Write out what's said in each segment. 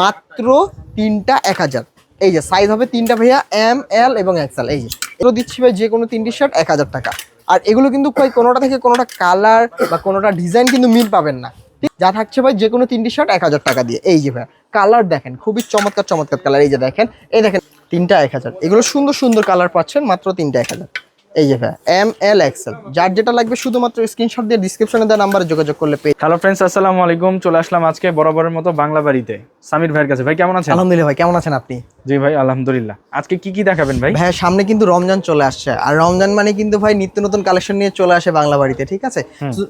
মাত্র তিনটা এক হাজার। এই যে সাইজ হবে তিনটা ভাইয়া এম এল এবং এক্সেল এই যে, এগুলো দিচ্ছি ভাই যে কোনো তিনটি শার্ট এক হাজার টাকা। আর এগুলো কিন্তু ভাই কোনোটা থেকে কোনোটা কালার বা কোনোটা ডিজাইন কিন্তু মিল পাবেন না। যা থাকছে ভাই যে কোনো তিনটি শার্ট এক হাজার টাকা দিয়ে। এই যে ভাই কালার দেখেন, খুবই চমৎকার চমৎকার কালার এই যে দেখেন, এই দেখেন, তিনটা এক হাজার। এগুলো সুন্দর সুন্দর কালার পাচ্ছেন মাত্র তিনটা এক হাজার। এই যে ভাই এম এল এক্সেল যার যেটা লাগবে শুধুমাত্র স্ক্রিনশট দিয়ে ডিসক্রিপশনে দেওয়া নাম্বারে যোগাযোগ করলে পেয়ে হ্যালো ফ্রেন্ডস আসসালামু আলাইকুম। চলে আসলাম আজকে বরাবরের মতো বাংলা বাড়িতে। সামির ভাইয়ের কাছে। ভাই কেমন আছেন? আলহামদুলিল্লাহ ভাই কেমন আছেন আপনি? জি ভাই আলহামদুলিল্লাহ। আজকে কি কি দেখাবেন ভাই? ভাই সামনে কিন্তু রমজান চলে আসছে। আর রমজান মানে কিন্তু ভাই নিত্য নতুন কালেকশন নিয়ে চলে আসে বাংলা বাড়িতে ঠিক আছে?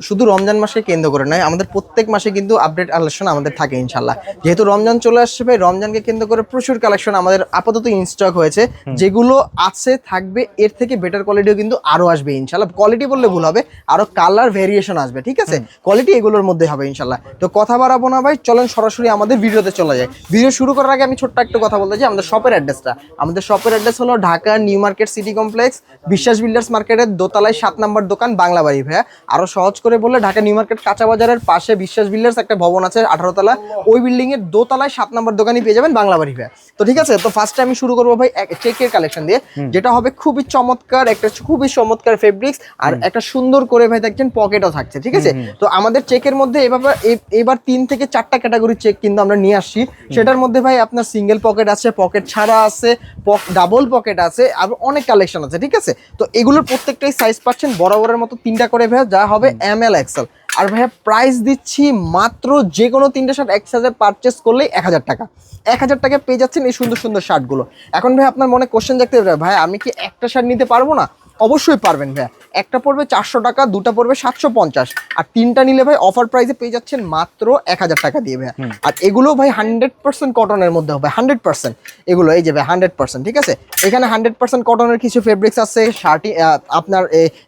শুধু রমজান মাসে কেন্দ্র করে নয় আমাদের প্রত্যেক মাসে কিন্তু আপডেট কালেকশন আমাদের থাকে ইনশাল্লাহ যেহেতু রমজান চলে আসছে ভাই রমজানকে কেন্দ্র করে প্রচুর কালেকশন আমাদের আপাতত ইনস্টক হয়েছে। যেগুলো আছে থাকবে এর থেকে বেটার কোয়ালিটিও কিন্তু আরও আসবে, ইনশাল্লাহ। কোয়ালিটি বললে ভুল হবে, আরও কালার ভেরিয়েশন আসবে, ঠিক আছে? কোয়ালিটি এগুলোর মধ্যে হবে, ইনশাল্লাহ। তো কথা বাড়াবো না ভাই, চলেন সরাসরি আমাদের ভিডিওতে চলে যায় ভিডিও শুরু করার আগে আমি ছোট্ট একটু কথা বলতে চাই, আমাদের শপের অ্যাড্রেসটা আমাদের শপের অ্যাড্রেস হলো Dhaka new market city complex, Biswas builders মার্কেটের দোতলায় সাত নম্বর দোকান বাংলা বাড়ি ভাইয়া। আরও সহজ করে বললে, ঢাকা নিউ মার্কেট কাঁচা বাজারের পাশে বিশ্বাস বিল্ডার্স একটা ভবন আছে আঠারো তলা ওই বিল্ডিং এর দোতলায় সাত নম্বর দোকানই পেয়ে যাবেন বাংলা বাড়ি ভাইয়া। তো ঠিক আছে তো ফার্স্টে আমি শুরু করব ভাই চেকের কালেকশন দিয়ে যেটা হবে খুবই চমৎকার একটা খুবই চমৎকার ফেব্রিক্স আর একটা সুন্দর করে ভাই দেখছেন পকেটও থাকছে ঠিক আছে? তো আমাদের চেকের মধ্যে এবার এবার তিন থেকে চারটা ক্যাটাগরি চেক কিন্তু আমরা নিয়ে আসছি। সেটার মধ্যে ভাই আপনার সিঙ্গেল পকেট আছে পকেট ছাড়া আছে ডাবল পকেট আছে আর অনেক কালেকশন আছে ঠিক আছে? তো এগুলোর প্রত্যেকটাই সাইজ পাচ্ছেন বরাবরের মতো তিনটা করে ভাই যা হবে এম এল এক্সেল আর ভাইয়া প্রাইস দিচ্ছি মাত্র যে কোনো তিনটে শার্ট এক সাথে পারচেস করলেই এক হাজার টাকা। এক হাজার টাকা পেয়ে যাচ্ছেন এই সুন্দর সুন্দর শার্টগুলো এখন ভাই আপনার মনে কোশ্চেন দেখতে ভাই আমি কি একটা শার্ট নিতে পারব না? অবশ্যই পারবেন ভাইয়া। একটা পড়বে চারশো টাকা দুটা পড়বে সাতশো পঞ্চাশ। আর তিনটা নিলে ভাই অফার প্রাইসে পেয়ে যাচ্ছেন মাত্র এক হাজার টাকা দিয়ে ভাইয়া। আর এগুলো ভাই হান্ড্রেড পার্সেন্ট কটনের মধ্যে হবে হান্ড্রেড পার্সেন্ট এগুলো এই যে ভাই হান্ড্রেড পার্সেন্ট ঠিক আছে? এখানে হান্ড্রেড পার্সেন্ট কটনের কিছু ফেব্রিক্স আছে শার্টি আপনার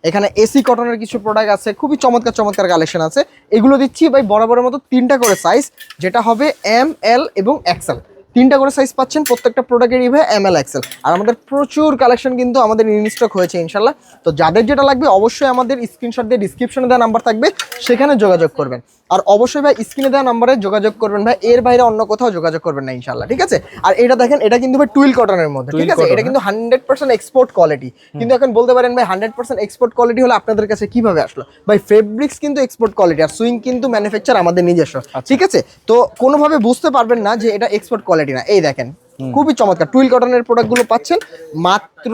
এখানে এসি কটনের কিছু প্রোডাক্ট আছে খুবই চমৎকার চমৎকার কালেকশন আছে। এগুলো দিচ্ছি ভাই বরাবরের মতো তিনটা করে সাইজ যেটা হবে এম এল এবং এক্সেল তিনটা করে সাইজ পাচ্ছেন, প্রত্যেকটা প্রোডাক্টের ইভে এম এল এক্সেল আর আমাদের প্রচুর কালেকশন কিন্তু আমাদের ইনস্টক হয়েছে ইনশাল্লাহ তো যাদের যেটা লাগবে, অবশ্যই আমাদের স্ক্রিনশট দিয়ে ডিসক্রিপশনে দেওয়া নাম্বার থাকবে, সেখানে যোগাযোগ করবেন। আর অবশ্যই ভাই স্ক্রিনে দেওয়া নাম্বারে যোগাযোগ করবেন ভাই। এর বাইরে অন্য কোথাও যোগাযোগ করবেন না ইনশাল্লাহ ঠিক আছে? আর এটা দেখেন এটা কিন্তু ভাই টুইল কটনের মধ্যে ঠিক আছে? এটা কিন্তু হান্ড্রেড পার্সেন্ট এক্সপোর্ট কোয়ালিটি কিন্তু এখন বলতে পারেন ভাই হান্ড্রেড পার্সেন্ট এক্সপোর্ট কোয়ালিটি হলে আপনাদের কাছে কীভাবে আসলো? ভাই ফেব্রিক্স কিন্তু এক্সপোর্ট কোয়ালিটি আর সুইং কিন্তু ম্যানুফ্যাকচার আমাদের নিজস্ব ঠিক আছে? তো কোনোভাবে বুঝতে পারবেন না যে এটা এক্সপোর্ট কোয়ালিটি না। এই দেখেন খুবই চমৎকার। টুইল কটনের প্রোডাক্টগুলো পাচ্ছেন মাত্র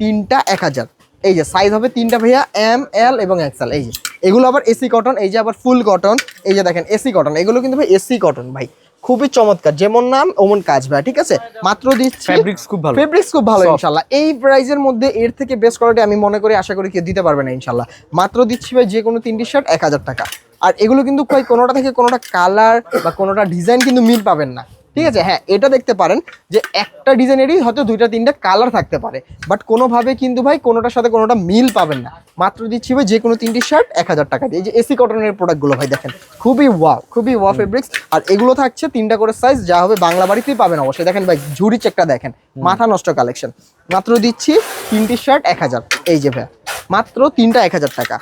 তিনটা এক হাজার। এই যে সাইজ হবে তিনটা ভাইয়া এম এল এবং এক্সেল এই যে। এগুলো আবার এসি কটন এই যে আবার ফুল কটন এই যে দেখেন এসি কটন এগুলো কিন্তু ভাই এসি কটন ভাই। খুবই চমৎকার যেমন নাম ওমন কাজ ভাই ঠিক আছে? মাত্র দিচ্ছি ফেব্রিক্স খুব ভালো। ফেব্রিক্স খুব ভালো Soft. ইনশাল্লাহ। এই প্রাইজের মধ্যে এর থেকে বেস্ট কোয়ালিটি আমি মনে করি আশা করি কেউ দিতে পারবে না ইনশাল্লাহ। মাত্র দিচ্ছি ভাই যে কোনো তিনটি শার্ট এক হাজার টাকা। আর এগুলো কিন্তু কোনোটা থেকে কোনোটা কালার বা কোনোটা ডিজাইন কিন্তু মিল পাবেন না। ঠিক আছে? হ্যাঁ এটা দেখতে পারেন যে একটা ডিজাইনেরই হয়তো দুইটা, তিনটা কালার থাকতে পারে। বাট কোনোভাবে কিন্তু ভাই কোনোটার সাথে কোনোটা মিল পাবেন না। মাত্র দিচ্ছি ভাই যে কোনো তিনটি শার্ট এক হাজার টাকা দিয়ে। এই যে এসি কটনের প্রোডাক্টগুলো ভাই দেখেন, খুবই ওয়াও খুবই ওয়া ফেব্রিক্স আর এগুলো থাকছে তিনটা করে সাইজ যা হবে বাংলা বাড়িতেই পাবেন অবশ্যই। দেখেন ভাই, ঝুড়ি চেকটা দেখেন, মাথা নষ্ট কালেকশন মাত্র দিচ্ছি তিনটি শার্ট এক হাজার। এই যে ভাই, মাত্র তিনটা, এক হাজার টাকা।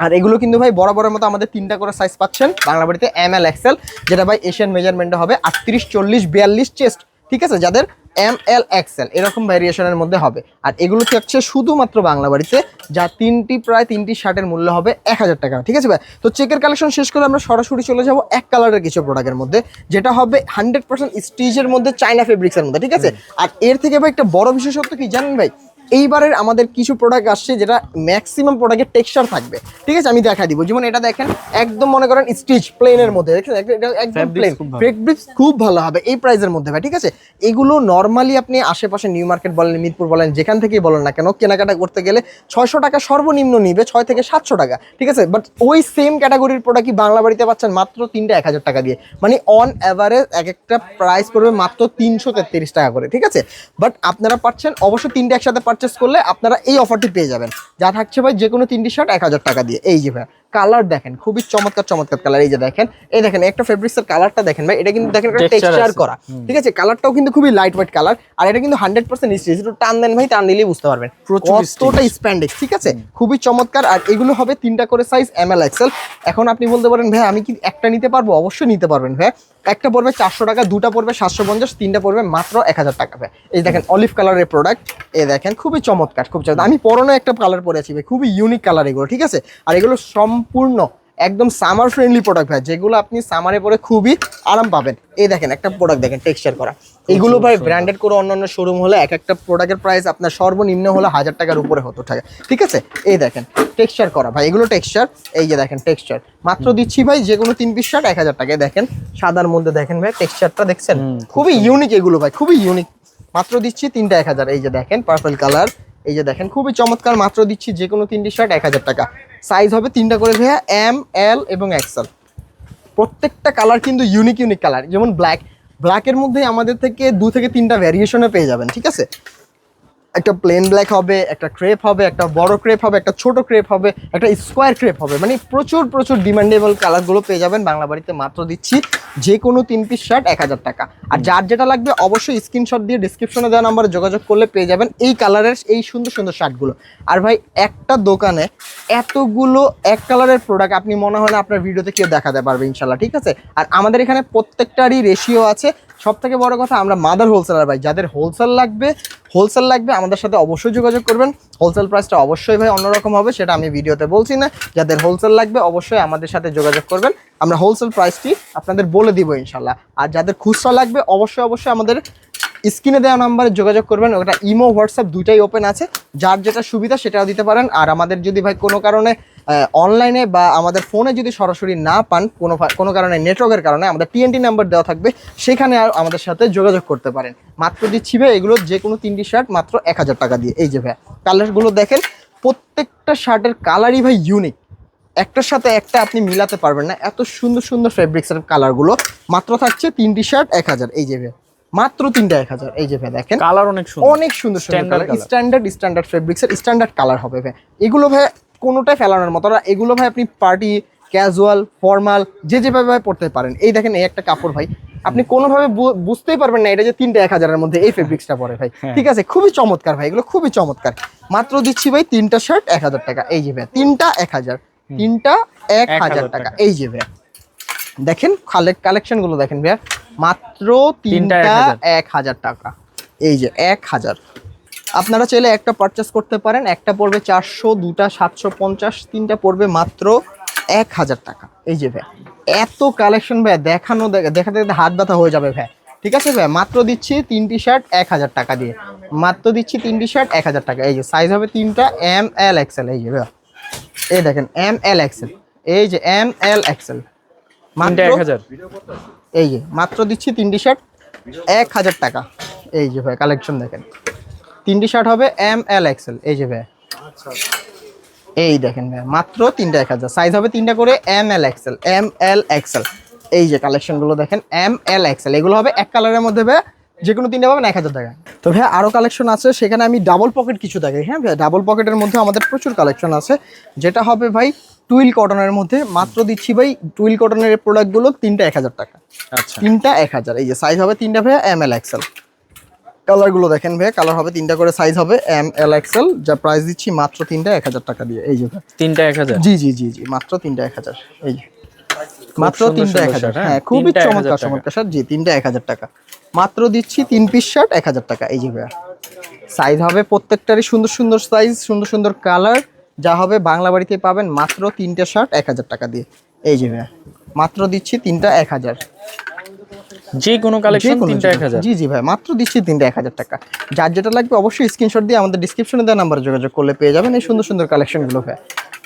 আর এগুলো কিন্তু ভাই বরাবরের মতো আমাদের তিনটা করে সাইজ পাচ্ছেন। বাংলা বাড়িতে এম এল এক্সেল যেটা ভাই এশিয়ান মেজারমেন্টে হবে। আটত্রিশ চল্লিশ বিয়াল্লিশ চেস্ট ঠিক আছে? যাদের এম এল এক্সেল এরকম ভ্যারিয়েশনের মধ্যে হবে। আর এগুলো থাকছে শুধুমাত্র বাংলা বাড়িতে যা তিনটি প্রায় তিনটি শার্টের মূল্য হবে এক হাজার টাকা। ঠিক আছে ভাই? তো চেকের কালেকশন শেষ করে আমরা সরাসরি চলে যাব এক কালারের কিছু প্রোডাক্টের মধ্যে যেটা হবে হান্ড্রেড পার্সেন্ট স্টিচের মধ্যে চাইনা ফেব্রিক্সের মধ্যে ঠিক আছে? আর এর থেকে ভাই একটা বড় বিশেষত্ব কি জানেন ভাই? এইবারের আমাদের কিছু প্রোডাক্ট আসছে যেটা ম্যাক্সিমাম প্রোডাক্টের টেক্সচার থাকবে। ঠিক আছে? আমি দেখা দিব। যেমন এটা দেখেন একদম মনে করেন স্টিচ প্লেনের মধ্যে। দেখেন এটা একদম প্লেন খুব ভালো। ফেব্রিক্স খুব ভালো হবে এই প্রাইসের মধ্যে ভাই ঠিক আছে? এগুলো নর্মালি আপনি আশেপাশে নিউ মার্কেট বলেন মিরপুর বলেন যেখান থেকেই বলেন না কেন কেনাকাটা করতে গেলে ছয়শো টাকা সর্বনিম্ন নিবে ছয় থেকে সাতশো টাকা। ঠিক আছে? বাট ওই সেম ক্যাটাগরির প্রোডাক্ট বাংলা বাড়িতে পাচ্ছেন? মাত্র তিনটা এক হাজার টাকা দিয়ে। মানে অন অ্যাভারেজ এক একটা প্রাইস পড়বে মাত্র তিনশো তেত্রিশ টাকা করে। ঠিক আছে? বাট আপনারা পাচ্ছেন অবশ্যই তিনটে একসাথে পারচেস করলে আপনারা এই অফারটি পেয়ে যাবেন। যা থাকছে ভাই যে কোনো তিনটি শার্ট এক হাজার টাকা দিয়ে। এই যে ভাই কালার দেখেন খুবই চমৎকার চমৎকার কালার। এই যে দেখেন এই দেখেন একটা ফেব্রিক্সের কালারটা দেখেন ভাই এটা কিন্তু দেখেন একটা টেক্সচার করা। ঠিক আছে? কালারটাও কিন্তু খুবই লাইট ওয়েট কালার আর এটা কিন্তু হান্ড্রেড পার্সেন্ট স্টিচ একটু টান দেন ভাই টান দিলেই বুঝতে পারবেন। কতটা স্প্যান্ডেক্স ঠিক আছে? খুবই চমৎকার আর এগুলো হবে তিনটা করে সাইজ এম এল এক্সেল এখন আপনি বলতে পারেন ভাই আমি কি একটা নিতে পারব? অবশ্যই নিতে পারবেন ভাই। একটা পড়বে চারশো টাকা দুটা পড়বে সাতশো পঞ্চাশ তিনটা পড়বে মাত্র এক হাজার টাকা ভাই। এই দেখেন অলিভ কালারের প্রোডাক্ট এ দেখেন খুবই চমৎকার খুব চমৎকার। আমি পরনে একটা কালার পরে আছি ভাই। খুবই ইউনিক কালার এগুলো ঠিক আছে? আর এগুলো সম্পূর্ণ একদম সামার ফ্রেন্ডলি প্রোডাক্ট ভাই যেগুলো আপনি সামারে পরে খুবই আরাম পাবেন। এই দেখেন একটা প্রোডাক্ট দেখেন টেক্সচার করা। এগুলো ভাই ব্র্যান্ডেড করে অন্যান্য শোরুম হলে এক একটা প্রোডাক্টের প্রাইস আপনার সর্বনিম্ন হলে হাজার টাকার উপরে হতো টাকা ঠিক আছে? এই দেখেন টেক্সচার করা ভাই এগুলো টেক্সচার এই যে দেখেন টেক্সচার মাত্র দিচ্ছি ভাই যে কোনো তিন পিস শার্ট এক হাজার টাকায়। দেখেন সাদার মধ্যে দেখেন ভাই টেক্সচারটা দেখছেন? খুবই ইউনিক এগুলো ভাই খুবই ইউনিক মাত্র দিচ্ছি তিনটা এক হাজার এই যে দেখেন পার্পল কালার এই যে দেখেন, খুবই চমৎকার মাত্র দিচ্ছি যে কোনো তিনটি শার্ট এক হাজার টাকা। সাইজ হবে তিনটা করে ভাইয়া এম এল এবং এক্সেল প্রত্যেকটা কালার কিন্তু ইউনিক ইউনিক কালার যেমন ব্ল্যাক ব্ল্যাকের মধ্যে আমাদের থেকে দু থেকে তিনটা ভ্যারিয়েশনে পেয়ে যাবেন, ঠিক আছে? একটা প্লেন ব্ল্যাক হবে, একটা ক্রেপ হবে, একটা বড় ক্রেপ হবে, একটা ছোট ক্রেপ হবে, একটা স্কোয়ার ক্রেপ হবে। মানে প্রচুর প্রচুর ডিমান্ডেবল কালারগুলো পেয়ে যাবেন। বাংলা বাড়িতে মাত্র দিচ্ছি যে কোনো তিন পিস শার্ট এক হাজার টাকা। আর যার যেটা লাগবে অবশ্যই স্ক্রিনশট দিয়ে ডিসক্রিপশনে দেওয়া নাম্বারে যোগাযোগ করলে পেয়ে যাবেন এই কালারের এই সুন্দর সুন্দর শার্টগুলো আর ভাই, একটা দোকানে এতগুলো এক কালারের প্রোডাক্ট আপনি মনে হয় না আপনার ভিডিওতে কেউ দেখাতে পারবে ইনশাল্লাহ ঠিক আছে? আর আমাদের এখানে প্রত্যেকটারই রেশিও আছে। সব থেকে বড় কথা আমরা মাদার হোলসেলার ভাই, যাদের হোলসেল লাগবে হোলসেল লাগবে, আমাদের সাথে অবশ্যই যোগাযোগ করবেন। হোলসেল প্রাইসটা অবশ্যই ভাই অন্যরকম হবে, সেটা আমি ভিডিওতে বলছি না। যাদের হোলসেল লাগবে, অবশ্যই আমাদের সাথে যোগাযোগ করবেন। আমরা হোলসেল প্রাইসটি আপনাদের বলে দিব ইনশাল্লাহ। আর যাদের খুচরা লাগবে, অবশ্যই অবশ্যই আমাদের স্ক্রিনে দেওয়া নাম্বারে যোগাযোগ করবেন, ওটা ইমো, হোয়াটসঅ্যাপ দুইটাই ওপেন আছে। যার যেটা সুবিধা সেটাও দিতে পারেন। আর আমাদের যদি ভাই কোনো কারণে অনলাইনে বা আমাদের ফোনে যদি সরাসরি না পান, কোনো কোনো কারণে নেটওয়ার্কের কারণে, আমাদের টিএনটি নাম্বার দেওয়া থাকবে। সেখানে আর আমাদের সাথে যোগাযোগ করতে পারেন। মাত্র দিচ্ছি ভাই এগুলো যে কোনো তিনটি শার্ট মাত্র এক হাজার টাকা দিয়ে। এই যে ভাই কালারগুলো দেখেন, প্রত্যেকটা শার্টের কালারই ভাই ইউনিক একটার সাথে একটা আপনি মিলাতে পারবেন না। এত সুন্দর সুন্দর ফেব্রিক্সের কালারগুলো মাত্র থাকছে তিনটি শার্ট এক হাজার। এই যে ভাই মাত্র তিনটা এক হাজার। এই যে ভাই দেখেন কালার অনেক সুন্দর। অনেক সুন্দর সুন্দর স্ট্যান্ডার্ড স্ট্যান্ডার্ড ফেব্রিক্সের স্ট্যান্ডার্ড কালার হবে ভাই। এগুলো ভাই কোনোটাই ফেলানোর মতো না। এগুলো ভাই আপনি পার্টি ক্যাজুয়াল ফর্মাল যে যেভাবে ভাই পড়তে পারেন। এই দেখেন এই একটা কাপড় ভাই। আপনি কোনোভাবে বুঝতেই পারবেন না এটা যে তিনটা এক হাজারের মধ্যে এই ফেব্রিক্সটা পরে ভাই। হ্যাঁ। ঠিক আছে? খুবই চমৎকার ভাই এগুলো খুবই চমৎকার। মাত্র দিচ্ছি ভাই তিনটা শার্ট এক হাজার টাকা। এই যে ভাই তিনটা এক হাজার। তিনটা এক হাজার টাকা। এই যে ভাই। দেখেন কালেকশনগুলো দেখেন ভাইয়া। মাত্র তিনটা এক হাজার। টাকা। এই যে এক হাজার। আপনারা চাইলে একটা পারচেস করতে পারেন। একটা পড়বে চারশো দুটা সাতশো পঞ্চাশ তিনটা পড়বে মাত্র এক হাজার টাকা। এই যে ভাই এত কালেকশন ভাই দেখানো দেখাতে দেখাতে হাত ব্যথা হয়ে যাবে ভাই। ঠিক আছে ভাই মাত্র দিচ্ছি তিনটি শার্ট এক হাজার টাকা দিয়ে। মাত্র দিচ্ছি তিনটি শার্ট এক হাজার টাকা। এই যে সাইজ হবে তিনটা এম এল এক্সেল এই যে ভাই এই দেখেন এম এল এক্সেল এই যে এম এল এক্সেল হাজার। এই যে মাত্র দিচ্ছি তিনটি শার্ট এক হাজার টাকা। এই যে ভাই কালেকশন দেখেন। তিনটি শার্ট হবে এম এল এক্সেল এই যে ভাই। এই দেখেন ভাই মাত্র তিনটা এক হাজার। সাইজ হবে তিনটা করে M L XL M L XL এই যে কালেকশনগুলো দেখেন এম এল এক্সেল এগুলো হবে এক কালারের মধ্যে ভাই যে কোনো তিনটা পাবেন এক হাজার টাকা। তো ভাই আরও কালেকশন আছে সেখানে আমি ডাবল পকেট কিছু দেখাই। হ্যাঁ ভাই ডাবল পকেটের মধ্যে আমাদের প্রচুর কালেকশন আছে। যেটা হবে ভাই টুইল কটনের মধ্যে মাত্র দিচ্ছি ভাই টুইল কটনের প্রোডাক্টগুলো তিনটা এক হাজার টাকা। আচ্ছা। তিনটা এক হাজার এই যে সাইজ হবে তিনটা ভাইয়া এম এল এক্সেল কালারগুলো দেখেন ভাইয়া কালার হবে তিনটা করে সাইজ হবে এম এল এক্সেল যা প্রাইস দিচ্ছি মাত্র তিনটা এক হাজার টাকা দিয়ে এই যে। তিনটা এক হাজার? জি জি জি জি মাত্র তিনটা এক হাজার এই যে। মাত্র তিনটা এক হাজার হ্যাঁ? হ্যাঁ খুবই চমৎকার। চমৎকার শার্ট জি তিনটা এক হাজার টাকা। মাত্র দিচ্ছি তিন পিস শার্ট এক হাজার টাকা এই যে ভাইয়া। সাইজ হবে প্রত্যেকটারই সুন্দর সুন্দর সাইজ সুন্দর সুন্দর কালার যা হবে বাংলা বাড়িতে পাবেন মাত্র তিনটা শার্ট এক হাজার টাকা দিয়ে। এই যে ভাইয়া মাত্র দিচ্ছি তিনটা এক হাজার। যে কোনো কালেকশন তিনটা এক হাজার। জি জি ভাই মাত্র দিচ্ছি তিনটা এক হাজার টাকা। যার যেটা লাগবে অবশ্যই স্ক্রিনশট দিয়ে আমাদের ডিসক্রিপশনে দেওয়া নাম্বারে যোগাযোগ করলে পেয়ে যাবেন এই সুন্দর সুন্দর কালেকশনগুলো ভাই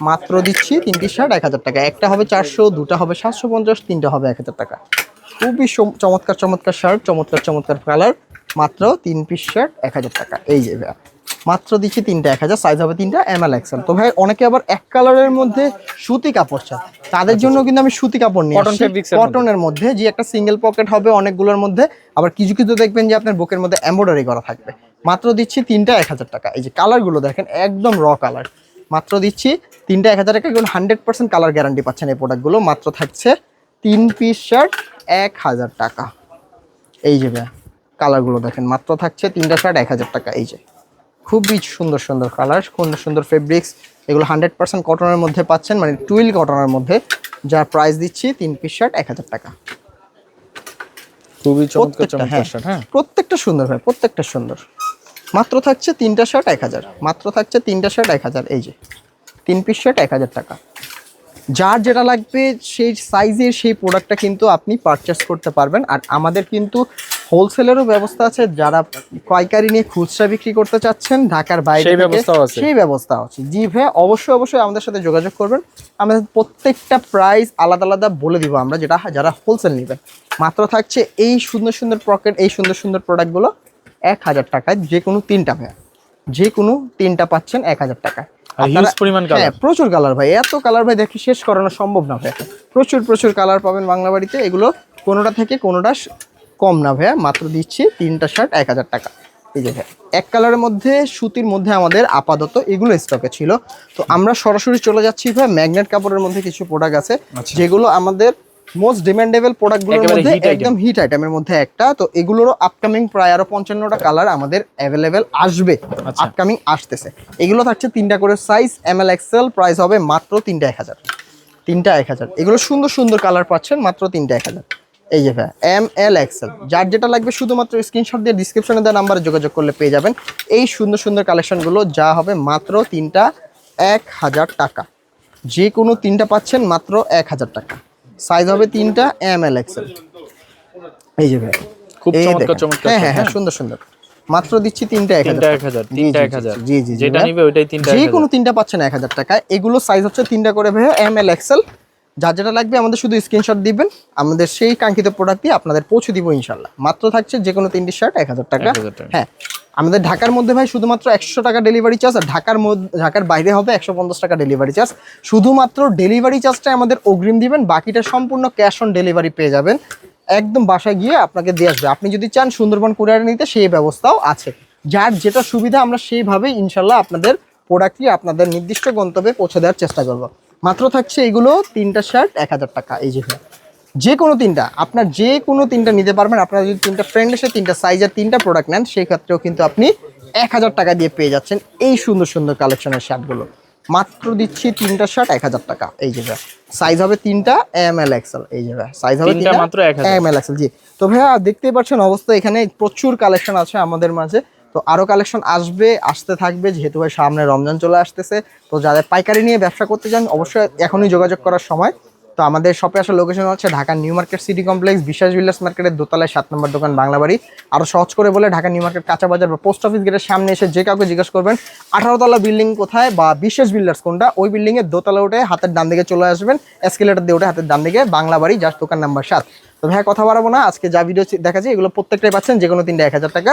মাত্র দিচ্ছি তিনটি শার্ট এক হাজার টাকা। একটা হবে চারশো দুটা হবে সাতশো পঞ্চাশ তিনটা হবে এক হাজার টাকা। খুবই চমৎকার চমৎকার শার্ট চমৎকার চমৎকার কালার। মাত্র তিন পিস শার্ট এক হাজার টাকা। এই যে মাত্র দিচ্ছি তিনটা এক হাজার সাইজ হবে তিনটা এম এল এক্সেল তো ভাই অনেকে আবার এক কালারের মধ্যে সুতি কাপড় চায়। তাদের জন্য কিন্তু আমি সুতি কাপড় নিয়ে। কটনের মধ্যে। যে একটা সিঙ্গেল পকেট হবে অনেকগুলোর মধ্যে আবার কিছু কিছু দেখবেন যে আপনার বুকের মধ্যে এমব্রয়ডারি করা থাকবে। মাত্র দিচ্ছি তিনটা এক হাজার টাকা। এই যে কালারগুলো দেখেন একদম র কালার। মাত্র দিচ্ছি তিনটা এক হাজার টাকা এগুলো হান্ড্রেড পার্সেন্ট কালার গ্যারান্টি পাচ্ছেন এই প্রোডাক্টগুলো মাত্র থাকছে তিন পিস শার্ট এক হাজার টাকা। এই যে কালারগুলো দেখেন মাত্র থাকছে তিনটা শার্ট এক হাজার টাকা। এই যে খুবই সুন্দর সুন্দর কালার সুন্দর সুন্দর ফেব্রিক্স এগুলো হান্ড্রেড পার্সেন্ট কটনের মধ্যে পাচ্ছেন মানে টুইল কটনের মধ্যে। যার প্রাইস দিচ্ছি তিন পিস শার্ট এক হাজার টাকা। খুবই হ্যাঁ হ্যাঁ। প্রত্যেকটা সুন্দর ভাই প্রত্যেকটা সুন্দর। মাত্র থাকছে তিনটা শার্ট এক হাজার। মাত্র থাকছে তিনটা শার্ট এক হাজার। এই যে তিন পিস শার্ট এক হাজার টাকা। যার যেটা লাগবে সেই সাইজের সেই প্রোডাক্টটা কিন্তু আপনি পারচেস করতে পারবেন। আর আমাদের কিন্তু হোলসেলেরও ব্যবস্থা আছে। যারা পাইকারি নিয়ে খুচরা বিক্রি করতে চাচ্ছেন ঢাকার বাইরে সেই আছে। সেই ব্যবস্থা আছে। জি ভাই অবশ্যই অবশ্যই আমাদের সাথে যোগাযোগ করবেন। আমাদের প্রত্যেকটা প্রাইস আলাদা আলাদা বলে দিব আমরা যেটা যারা হোলসেল নেবেন। মাত্র থাকছে এই সুন্দর সুন্দর পকেট এই সুন্দর সুন্দর প্রোডাক্টগুলো এক হাজার টাকায় যে কোনো তিনটা ভাই যে কোনো তিনটা পাচ্ছেন এক হাজার টাকায়। হিউজ পরিমাণ হ্যাঁ কালার প্রচুর কালার ভাই। এত কালার ভাই দেখি শেষ করানো সম্ভব না ভাই প্রচুর প্রচুর কালার পাবেন বাংলা বাড়িতে। এগুলো কোনোটা থেকে কোনোটা কম না ভাইয়া। মাত্র দিচ্ছি তিনটা শার্ট এক হাজার টাকা। এই যে ভাই এক কালারের মধ্যে সুতির মধ্যে আমাদের আপাতত এগুলো স্টকে ছিল। তো আমরা সরাসরি চলে যাচ্ছি ভাই ম্যাগনেট কাপড়ের মধ্যে কিছু প্রোডাক্ট আছে। আচ্ছা। যেগুলো আমাদের মোস্ট ডিমান্ডেবল প্রোডাক্টগুলোর মধ্যে একদম হিট আইটেমের মধ্যে একটা। তো এগুলোরও আপকামিং প্রায় আরও পঞ্চান্নটা কালার আমাদের অ্যাভেলেবেল আসবে। আচ্ছা। আপকামিং আসতেছে। এগুলো থাকছে তিনটা করে size M L XL price হবে মাত্র তিনটা এক হাজার। তিনটা এক হাজার। এগুলো সুন্দর সুন্দর কালার পাচ্ছেন মাত্র তিনটা এক হাজার। এই যে ভাই এম এল এক্সেল যার যেটা লাগবে শুধুমাত্র স্ক্রিনশট দিয়ে ডিসক্রিপশনে দেওয়া নাম্বারে যোগাযোগ করলে পেয়ে যাবেন। এই সুন্দর সুন্দর কালেকশনগুলো যা হবে মাত্র তিনটা এক হাজার টাকা। যে কোনো তিনটা পাচ্ছেন মাত্র এক হাজার টাকা। সাইজ হবে তিনটা এম এল এক্সেল এই যে ভাই খুব চমৎকার চমৎকার হ্যাঁ হ্যাঁ হ্যাঁ সুন্দর সুন্দর। মাত্র দিচ্ছি তিনটা এক হাজার তিনটা জি, এক হাজার। জি জি যেটা নিবে ওইটাই তিনটা যে কোনো। তিনটা পাচ্ছেন এক হাজার টাকায়। এগুলো সাইজ হচ্ছে তিনটা করে ভাই এম এল এক্সেল যার যেটা লাগবে আমাদের শুধু স্ক্রিনশট দিবেন আমাদের সেই কাঙ্ক্ষিত প্রোডাক্ট দিয়ে আপনাদের পৌঁছে দিব ইনশাল্লাহ। মাত্র থাকছে যে কোনো তিনটি শার্ট এক হাজার টাকা। হ্যাঁ আমাদের ঢাকার মধ্যে ভাই শুধুমাত্র একশো টাকা ডেলিভারি চার্জ আর ঢাকার ঢাকার বাইরে হবে একশো পঞ্চাশ টাকা ডেলিভারি চার্জ শুধুমাত্র ডেলিভারি চার্জটা আমাদের অগ্রিম দিবেন বাকিটা সম্পূর্ণ ক্যাশ অন ডেলিভারি পেয়ে যাবেন। একদম বাসায় গিয়ে আপনাকে দিয়ে আসবে। আপনি যদি চান সুন্দরবন কুরিয়ারে নিতে সেই ব্যবস্থাও আছে। যার যেটা সুবিধা আমরা সেইভাবেই ইনশাল্লাহ আপনাদের প্রোডাক্টটি আপনাদের নির্দিষ্ট গন্তব্যে পৌঁছে দেওয়ার চেষ্টা করব। মাত্র থাকছে এগুলো তিনটা শার্ট এক হাজার টাকা এই যে। যে কোনো তিনটা আপনার যে কোনো তিনটা নিতে পারবেন। আপনারা যদি তিনটা ফ্রেন্ড এসে তিনটা সাইজের তিনটা প্রোডাক্ট নেন সেই ক্ষেত্রেও কিন্তু আপনি এক হাজার টাকা দিয়ে পেয়ে যাচ্ছেন এই সুন্দর সুন্দর কালেকশনের শার্টগুলো মাত্র দিচ্ছি তিনটা শার্ট এক হাজার টাকা এই যে সাইজ হবে তিনটা এম এল এক্সেল এই যে সাইজ হবে তিনটা মাত্র 1000 এম এল এক্সেল জি। তো ভাইয়া দেখতেই পাচ্ছেন অবস্থা এখানে প্রচুর কালেকশন আছে আমাদের মাঝে। তো আরও কালেকশন আসবে, আসতে থাকবে, যেহেতু ভাই সামনে রমজান চলে আসতেছে। তো যাদের পাইকারি নিয়ে ব্যবসা করতে চান, অবশ্যই এখনই যোগাযোগ করার সময়। তো আমাদের শপে আসার লোকেশন হচ্ছে Dhaka new market city complex, Biswas builders মার্কেটের দোতলায় সাত নম্বর দোকান বাংলা বাড়ি আরও সহজ করে বলে ঢাকা নিউ মার্কেট কাঁচা বাজার বা পোস্ট অফিস গেটের সামনে এসে যে কাউকে জিজ্ঞেস করবেন আঠারো তলা বিল্ডিং কোথায় বা বিশ্বাস বিল্ডার্স কোনটা, ওই বিল্ডিং এর দোতলা উঠে হাতের ডান দিকে চলে আসবেন এসকেলেটার দিয়ে উঠে হাতের ডান দিকে বাংলা বাড়ি যার দোকান নাম্বার সাত। তো ভাই কথা বাড়াবো না, আজকে যা ভিডিও দেখাচ্ছি, এগুলো প্রত্যেকটাই পাচ্ছেন যে কোনো তিনটা এক হাজার টাকা।